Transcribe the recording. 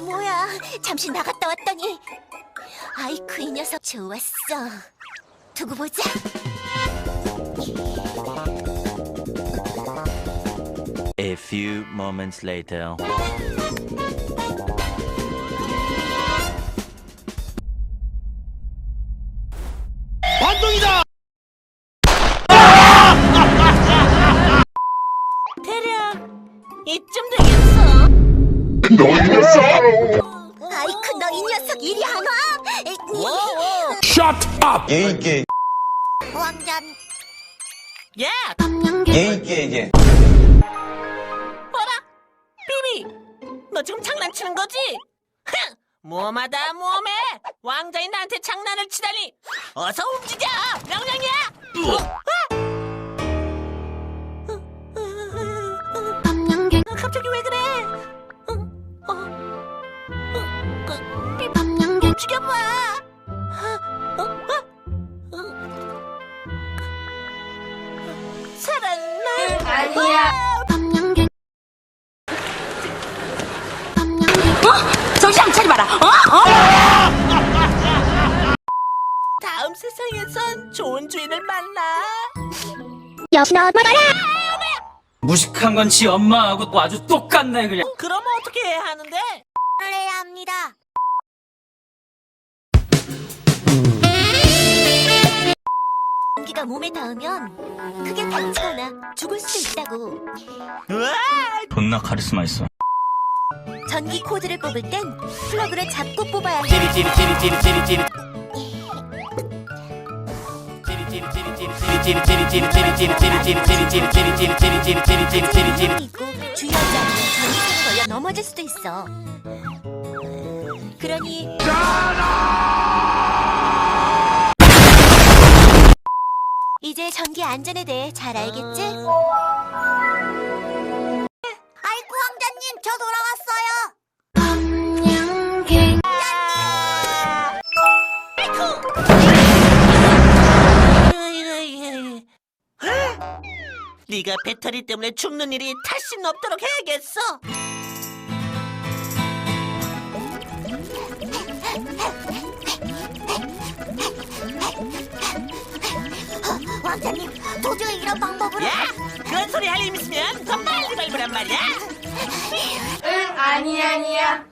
나 뭐야? 잠시 나갔다 왔더니 아이쿠 이 녀석 좋았어. 두고 보자. A few moments later. 아이쿠 너 이 녀석 이리 안 와? 에, 예의 있게 왕자 야, 예의 있게 얘기해 뭐라? 비비, 너 지금 장난치는 거지? 흥, 모험하다 모험해. 왕자인 나한테 장난을 치다니. 어서 움직여, 명령이야. 아니야. 정신 차려봐라. 어? 다음 세상에선 좋은 주인을 만나. 역시 너 뭐라? 무식한 건 지 엄마하고 아주 똑같네 그냥 그럼 어떻게 해야 하는데? 해야 합니다. 공기가 몸에 닿으면 크게 다 치거나 죽을 수도 있다고. 존나 카리스마 있어 전기 코드를 뽑을 땐 플러그를 잡고 뽑아야 해. 있고 주의하지 않으면 전기세에 걸려 넘어질 수도 있어. 그러니 이제 전기 안전에 대해 잘 알겠지? 아이고 왕자님 저 돌아왔어요. 네가 배터리 때문에 죽는 일이 다시 없도록 해야겠어. 왕자님 도저히 이런 방법으로 야, 그런 소리 할 일 있으면 더 빨리 밟으란 말이야. 응, 아니, 아니야.